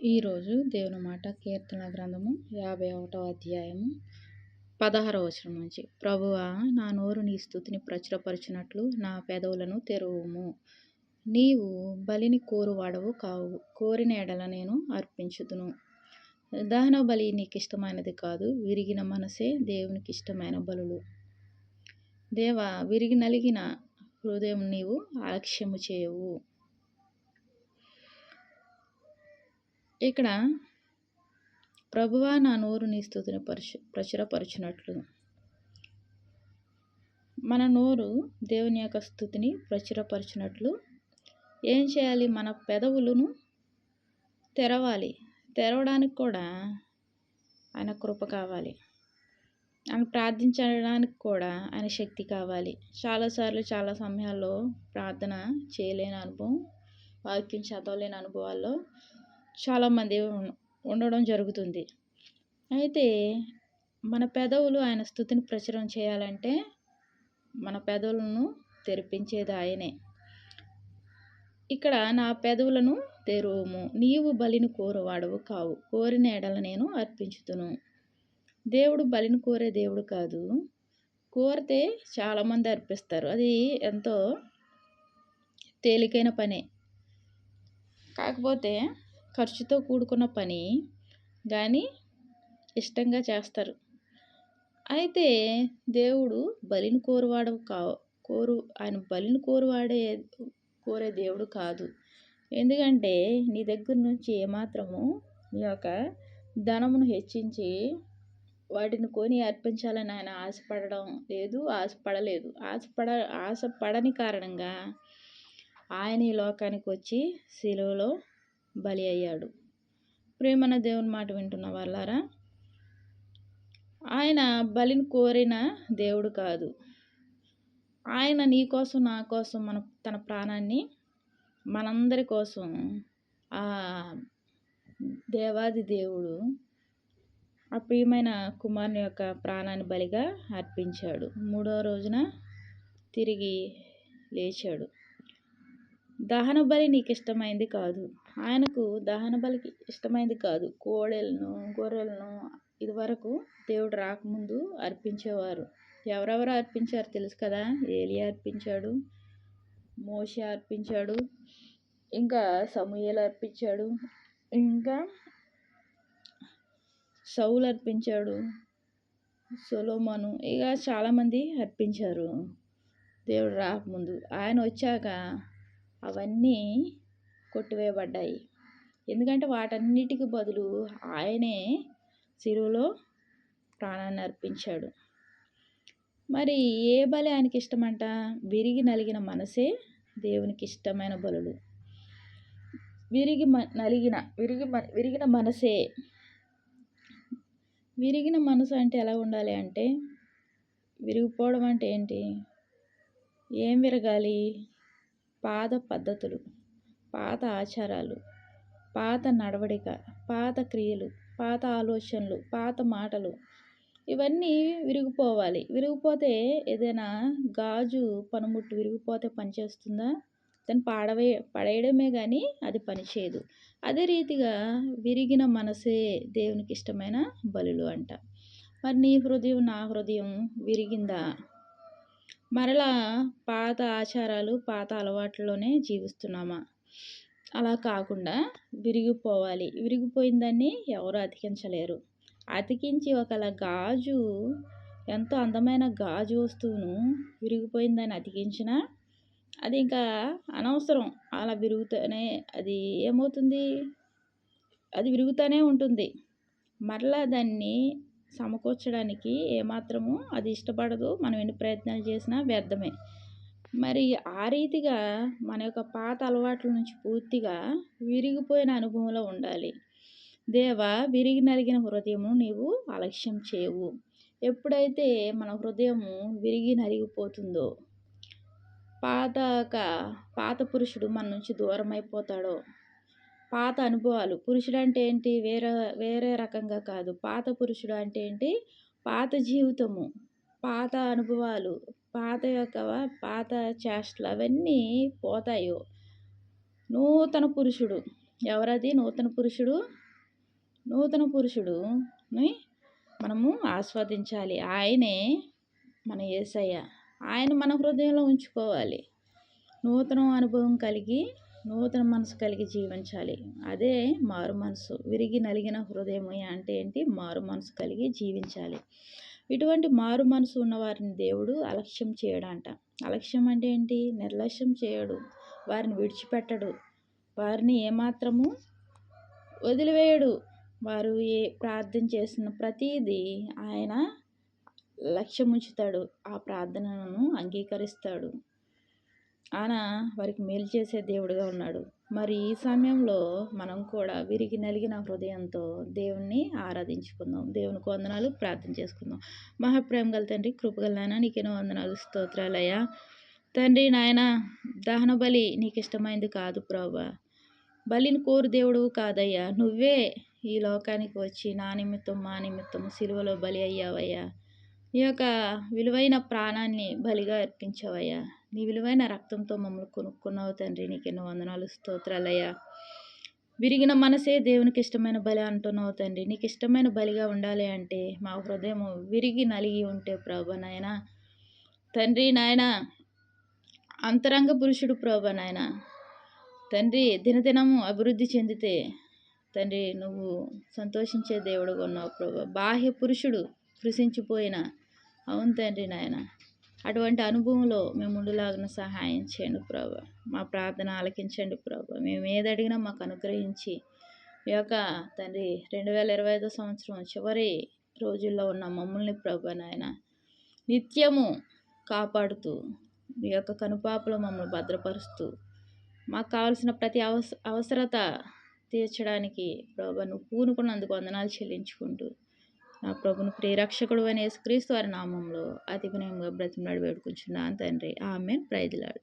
ఈరోజు దేవుని మాట కీర్తన గ్రంథము యాభై ఒకటో అధ్యాయము పదహారవ వచనం నుంచి. ప్రభువా నా నోరు నీ స్థుతిని ప్రచురపరచినట్లు నా పెదవులను తెరువుము. నీవు బలిని కోరువాడవు కావు. కోరిన ఎడల నేను అర్పించుదును. దహన బలి నీకు ఇష్టమైనది కాదు. విరిగిన మనసే దేవునికి ఇష్టమైన బలులు. దేవ విరిగి నలిగిన హృదయం నీవు ఆలక్ష్యము చేయవు. ఇక్కడ ప్రభువా నా నోరు నీ స్థుతిని పరిచ ప్రచురపరచునట్లు. మన నోరు దేవుని యొక్క స్థుతిని ప్రచురపరచినట్లు. ఏం చేయాలి? మన పెదవులను తెరవాలి. తెరవడానికి కూడా ఆయన కృప కావాలి. ఆయన ప్రార్థించడానికి కూడా ఆయన శక్తి కావాలి. చాలాసార్లు చాలా సమయాల్లో ప్రార్థన చేయలేని అనుభవం వాక్యం చదవలేని అనుభవాల్లో చాలామంది ఉండడం జరుగుతుంది. అయితే మన పెదవులు ఆయన స్థుతిని ప్రచురం చేయాలంటే మన పెదవులను తెరిపించేది ఆయనే. ఇక్కడ నా పెదవులను తెరువుము. నీవు బలిని కోరువాడవు కావు. కోరిన ఎడల నేను అర్పించుతును. దేవుడు బలిని కోరే దేవుడు కాదు. కోరితే చాలామంది అర్పిస్తారు. అది ఎంతో తేలికైన పనే. కాకపోతే ఖర్చుతో కూడుకున్న పని కానీ ఇష్టంగా చేస్తారు. అయితే దేవుడు బలిని కోరువాడు కా కోరు ఆయన బలిని కోరువాడే కోరే దేవుడు కాదు. ఎందుకంటే నీ దగ్గర నుంచి ఏమాత్రము నీ యొక్క ధనమును హెచ్చించి వాటిని కొని అర్పించాలని ఆయన ఆశపడడం లేదు ఆశపడలేదు. ఆశపడ ఆశపడని కారణంగా ఆయన ఈ లోకానికి వచ్చి సెలవులో బలి అయ్యాడు. ప్రేమన దేవుని మాట వింటున్న వాళ్ళారా? ఆయన బలిని కోరిన దేవుడు కాదు. ఆయన నీ కోసం నా కోసం మన తన ప్రాణాన్ని మనందరి కోసం ఆ దేవాది దేవుడు ఆ ప్రియమైన కుమారుని యొక్క ప్రాణాన్ని బలిగా అర్పించాడు. మూడో రోజున తిరిగి లేచాడు. దహన బలి నీకు ఇష్టమైంది కాదు. ఆయనకు దహన బలికి ఇష్టమైంది కాదు. కోడెలను గొర్రెలను ఇదివరకు దేవుడు రాకముందు అర్పించేవారు. ఎవరెవరు అర్పించారు తెలుసు కదా? ఏలి అర్పించాడు మోష అర్పించాడు ఇంకా సమూహలు అర్పించాడు ఇంకా సౌలు అర్పించాడు సొలోమను ఇక చాలామంది అర్పించారు దేవుడు రాకముందు. ఆయన వచ్చాక అవన్నీ కొట్టివేయబడ్డాయి. ఎందుకంటే వాటన్నిటికి బదులు ఆయనే సిరువులో ప్రాణాన్ని అర్పించాడు. మరి ఏ బలి ఆయనకి ఇష్టమంట? విరిగి నలిగిన మనసే దేవునికి ఇష్టమైన బలులు. విరిగి మ నలిగిన విరిగి విరిగిన మనసే. విరిగిన మనసు అంటే ఎలా ఉండాలి అంటే విరిగిపోవడం అంటే ఏంటి? ఏం విరగాలి? పాత పద్ధతులు పాత ఆచారాలు పాత నడవడిక పాత క్రియలు పాత ఆలోచనలు పాత మాటలు. ఇవన్నీ విరిగిపోవాలి. విరిగిపోతే ఏదైనా గాజు పనిముట్టు విరిగిపోతే పనిచేస్తుందా దాన్ని పాడవే పడేయడమే కానీ అది పనిచేయదు అదే రీతిగా విరిగిన మనసే దేవునికి ఇష్టమైన బలులు అంట. మరి నీ హృదయం నా హృదయం విరిగిందా? మరలా పాత ఆచారాలు పాత అలవాట్లలోనే జీవిస్తున్నామా? అలా కాకుండా విరిగిపోవాలి. విరిగిపోయిన దాన్ని ఎవరు అతికించలేరు. అతికించి ఒకలా గాజు ఎంతో అందమైన గాజు వస్తువును విరిగిపోయిందని అతికించినా అది ఇంకా అనవసరం. అలా విరుగుతూనే అది ఏమవుతుంది? అది విరుగుతూనే ఉంటుంది. మరలా దాన్ని సమకూర్చడానికి ఏమాత్రము అది ఇష్టపడదు. మనం ఎన్ని ప్రయత్నాలు చేసినా వ్యర్థమే. మరి ఆ రీతిగా మన యొక్క పాత అలవాట్ల నుంచి పూర్తిగా విరిగిపోయిన అనుభవంలో ఉండాలి. దేవ విరిగి నలిగిన హృదయము నీవు అలక్ష్యం చేయవు. ఎప్పుడైతే మన హృదయము విరిగి నలిగిపోతుందో పాత పాత పురుషుడు మన నుంచి దూరం అయిపోతాడో పాత అనుభవాలు. పురుషుడు అంటే ఏంటి? వేరే వేరే రకంగా కాదు. పాత పురుషుడు అంటే ఏంటి? పాత జీవితము. పాత అనుభవాలు. పాత యొక్క పాత చేష్టలు అవన్నీ పోతాయో. నూతన పురుషుడు. ఎవరది? నూతన పురుషుడు? నూతన పురుషుడుని మనము ఆస్వాదించాలి. ఆయనే మన ఏసయ్య. ఆయన మన హృదయంలో ఉంచుకోవాలి. నూతన అనుభవం కలిగి నూతన మనసు కలిగి జీవించాలి. అదే మారు మనసు. విరిగి నలిగిన హృదయం అంటే ఏంటి? మారు మనసు కలిగి జీవించాలి. ఇటువంటి మారు మనసు ఉన్నవారిని దేవుడు అలక్ష్యం చేయడంట. అలక్ష్యం అంటే ఏంటి? నిర్లక్ష్యం చేయడు. వారిని విడిచిపెట్టడు. వారిని ఏమాత్రము వదిలివేయడు. వారు ఏ ప్రార్థన చేసిన ప్రతిదీ ఆయన లక్ష్యం ఉంచుతాడు ఆ ప్రార్థనను అంగీకరిస్తాడు. ఆయన వారికి మేలు చేసే దేవుడుగా ఉన్నాడు. మరి ఈ సమయంలో మనం కూడా విరిగి నలిగిన హృదయంతో దేవుణ్ణి ఆరాధించుకుందాం. దేవుని వందనాలు. ప్రార్థన చేసుకుందాం. మహాప్రేమ గల తండ్రి కృపగల నాయన నీకెన్నో వందనాలు. స్తోత్రాలయ్యా తండ్రి నాయన దహన బలి నీకు ఇష్టమైంది కాదు ప్రభా. బలిని కోరు దేవుడు కాదయ్యా. నువ్వే ఈ లోకానికి వచ్చి నా నిమిత్తం మా నిమిత్తం సిలువలో బలి అయ్యావయ్యా. ఈ యొక్క విలువైన ప్రాణాన్ని బలిగా అర్పించావయ్యా. నీ విలువైన రక్తంతో మమ్మల్ని కొనుక్కున్నావు తండ్రి. నీకు ఎన్నో వందనాలు స్తోత్రాలయ్యా. విరిగిన మనసే దేవునికి ఇష్టమైన బలి అంటున్నావు తండ్రి. నీకు ఇష్టమైన బలిగా ఉండాలి అంటే మా హృదయం విరిగి నలిగి ఉంటే ప్రభ నాయన. తండ్రి నాయన అంతరంగ పురుషుడు ప్రభా నాయన. తండ్రి దినదినము అభివృద్ధి చెందితే తండ్రి నువ్వు సంతోషించే దేవుడుగా ఉన్నావు ప్రభా. బాహ్య పురుషుడు కృషించిపోయిన అవును తండ్రి నాయన. అటువంటి అనుభవంలో మేము ఉండులాగిన సహాయం చేయండి ప్రభు. మా ప్రార్థన ఆలకించండి ప్రభు. మేము ఏది అడిగినా మాకు అనుగ్రహించి ఈ యొక్క తండ్రి రెండు వేల ఇరవై ఐదో సంవత్సరం చివరి రోజుల్లో ఉన్న మమ్మల్ని ప్రభు నాయన నిత్యము కాపాడుతూ మీ యొక్క కనుపాపలు మమ్మల్ని భద్రపరుస్తూ మాకు కావలసిన ప్రతి అవస అవసరత తీర్చడానికి ప్రభు నువ్వు పూనుకున్నందుకు వందనాలు చెల్లించుకుంటూ నా ప్రభును ప్రియరక్షకుడు అనే యేసుక్రీస్తు వారి నామంలో అతి వినయంగా బ్రతిమలాడి వేడుకుంటున్నాను తండ్రి. ఆమె ప్రైజ్లాడు